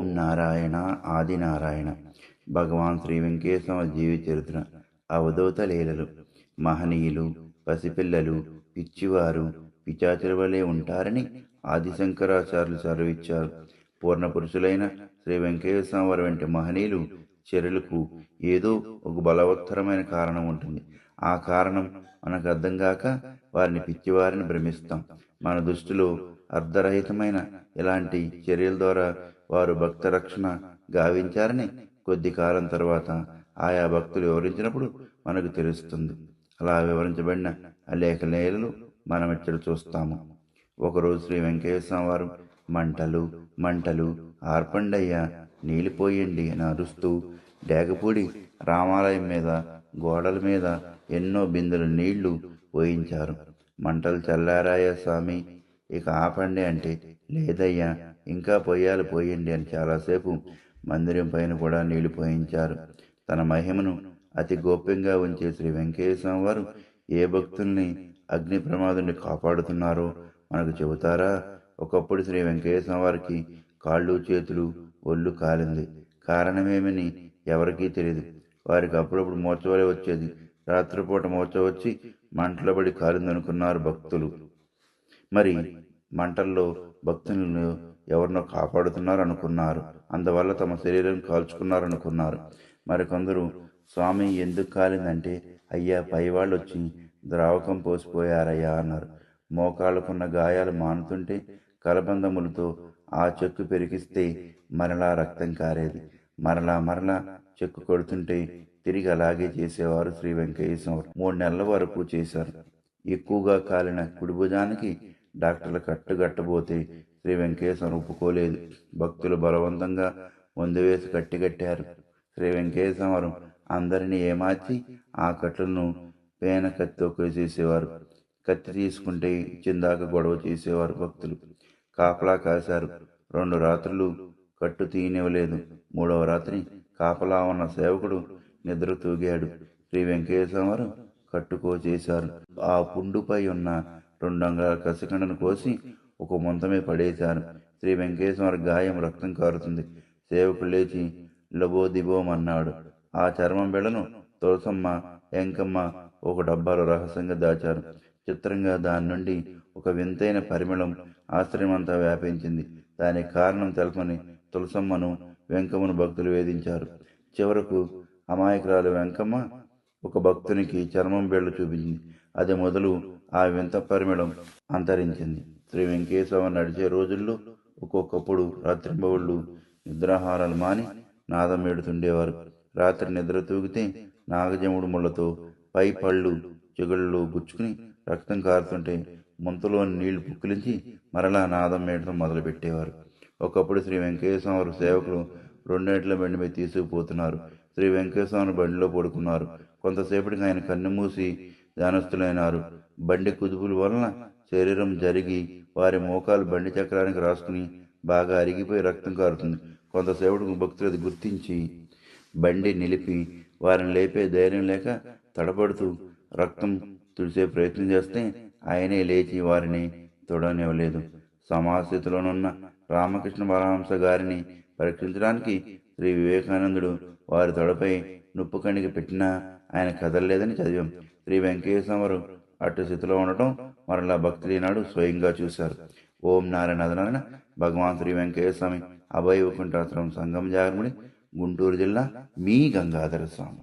ఓం నారాయణ ఆది నారాయణ. భగవాన్ శ్రీ వెంకటేశ్వర జీవి చరిత్ర. అవధూత లీలలు మహనీయులు పసిపిల్లలు పిచ్చివారు పిచాచుల వలె ఉంటారని ఆదిశంకరాచార్యులు సెలవిచ్చారు పూర్ణ పురుషులైన శ్రీ వెంకటేశ్వర వారి వంటి మహనీయులు చర్యలకు ఏదో ఒక బలవత్తరమైన కారణం ఉంటుంది. ఆ కారణం మనకు అర్థం కాక వారిని పిచ్చివారిని భ్రమిస్తాం. మన దృష్టిలో అర్ధరహితమైన ఇలాంటి చర్యల ద్వారా వారు భక్త రక్షణ గావించారని కొద్ది కాలం తర్వాత ఆయా భక్తులు వివరించినప్పుడు మనకు తెలుస్తుంది. అలా వివరించబడిన అనేక నేలలు మనం ఇక్కడ చూస్తాము. ఒకరోజు శ్రీ వెంకటేశ్వర వారు మంటలు మంటలు ఆర్పండయ్యా నీలిపోయండి అని అరుస్తూ డేగపూడి రామాలయం మీద గోడల మీద ఎన్నో బిందెలు నీళ్ళు పోయించారు మంటలు చల్లారాయా స్వామి? ఇక ఆపండి అంటే లేదయ్యా ఇంకా పొయ్యాలి పోయండి అని చాలాసేపు మందిరం పైన కూడా నీళ్ళు పోయించారు. తన మహిమను అతి గోప్యంగా ఉంచే శ్రీ వెంకటేశ్వర వారు ఏ భక్తుల్ని అగ్ని ప్రమాదం కాపాడుతున్నారో మనకు చెబుతారా? ఒకప్పుడు శ్రీ వెంకటేశ్వర వారికి కాళ్ళు చేతులు ఒళ్ళు కాలింది. కారణమేమని ఎవరికీ తెలియదు వారికి అప్పుడప్పుడు మోచవలే వచ్చేది. రాత్రిపూట మోచ వచ్చి మంటలో పడి కాలిందనుకున్నారు భక్తులు. మరి మంటల్లో భక్తులను ఎవరినో కాపాడుతున్నారు అనుకున్నారు అందువల్ల తమ శరీరం కాల్చుకున్నారు అనుకున్నారు మరికొందరు స్వామి ఎందుకు కాలిందంటే అయ్యా పైవాళ్ళు వచ్చి ద్రావకం పోసిపోయారయ్యా అన్నారు. మోకాళ్ళకున్న గాయాలు మానుతుంటే కలబందములతో ఆ చెక్కు పెరిగిస్తే మరలా రక్తం కారేది. మరలా మరలా చెక్కు కొడుతుంటే తిరిగి అలాగే చేసేవారు శ్రీ వెంకటేశ్వర మూడు నెలల వరకు చేశారు. ఎక్కువగా కాలిన కుడి భుజానికి డాక్టర్లు కట్టుగట్టబోతే శ్రీ వెంకటేశ్వరం ఒప్పుకోలేదు. భక్తులు బలవంతంగా ముందు వేసి కట్టికట్టారు శ్రీ వెంకటేశ్వరం అందరినీ ఏమార్చి ఆ కట్లను పేన కత్తితో చేసేవారు. కత్తి తీసుకుంటే చిందాక గొడవ చేసేవారు భక్తులు. కాపలా కాశారు. రెండు రాత్రులు కట్టు తీయనివ్వలేదు. మూడవ రాత్రి కాపలా ఉన్న సేవకుడు నిద్ర తూగాడు. శ్రీ వెంకటేశ్వరం కట్టుకో చేశారు. ఆ పుండుపై ఉన్న రెండు కసికండను కోసి ఒక ముంతమే పడేశారు శ్రీ వెంకటేశ్వర గాయం రక్తం కారుతుంది. సేవకుడు లేచి లబో దిబోమన్నాడు ఆ చర్మం బిడను తులసమ్మ ఎంకమ్మ ఒక డబ్బాలో రహస్యంగా దాచారు. చిత్రంగా దాని నుండి ఒక వింతైన పరిమళం ఆశ్రయమంతా వ్యాపించింది. దానికి కారణం తెలపని తులసమ్మను వెంకమ్మను భక్తులు వేధించారు. చివరకు అమాయకురాలు వెంకమ్మ ఒక భక్తునికి చర్మం బేళ్ళు చూపించింది. అది మొదలు ఆ వింత పరిమళం అంతరించింది. శ్రీ వెంకటేశ్వర నడిచే రోజుల్లో ఒక్కొక్కప్పుడు రాత్రింబవుళ్ళు నిద్రాహారాలు మాని నాదం ఏడుతుండేవారు. రాత్రి నిద్ర తూగితే నాగజముడు ముళ్ళతో పై పళ్ళు చిగుళ్ళు గుచ్చుకుని రక్తం కారుతుంటే ముంతలోని నీళ్ళు పుక్కిలించి మరలా నాదం మేడటం మొదలుపెట్టేవారు. ఒకప్పుడు శ్రీ వెంకటేశ్వర సేవకులు రెండేళ్ళ బండి మీద తీసుకుపోతున్నారు. శ్రీ వెంకటేశ్వర బండిలో పడుకున్నారు. కొంతసేపటికి ఆయన కన్ను మూసి ధ్యానస్థులైనారు. బండి కుదుపుల వలన శరీరం జరిగి వారి మోకాలు బండి చక్రానికి రాసుకుని బాగా అరిగిపోయి రక్తం కారుతుంది. కొంతసేపటికి భక్తులు అది గుర్తించి బండి నిలిపి వారిని లేపే ధైర్యం లేక తడబడుతూ రక్తం తుడిసే ప్రయత్నం చేస్తే ఆయనే లేచి వారిని తొడనివ్వలేదు సమాస్థితిలోనున్న రామకృష్ణ పరమహంస గారిని పరీక్షించడానికి శ్రీ వివేకానందుడు వారి తొడపై నొప్పు కణికి పెట్టినా ఆయన కదలలేదని చదివాం. శ్రీ వెంకటేశ్వరు అటు స్థితిలో ఉండటం మరలా భక్తులు ఈనాడు స్వయంగా చూశారు. ఓం నారాయణ అదనారాయణ భగవాన్ శ్రీ వెంకటేశ్వర స్వామి అభయ వైకుంఠాశ్రమం సంగం జాగముడి గుంటూరు జిల్లా మీ గంగాధర స్వామి.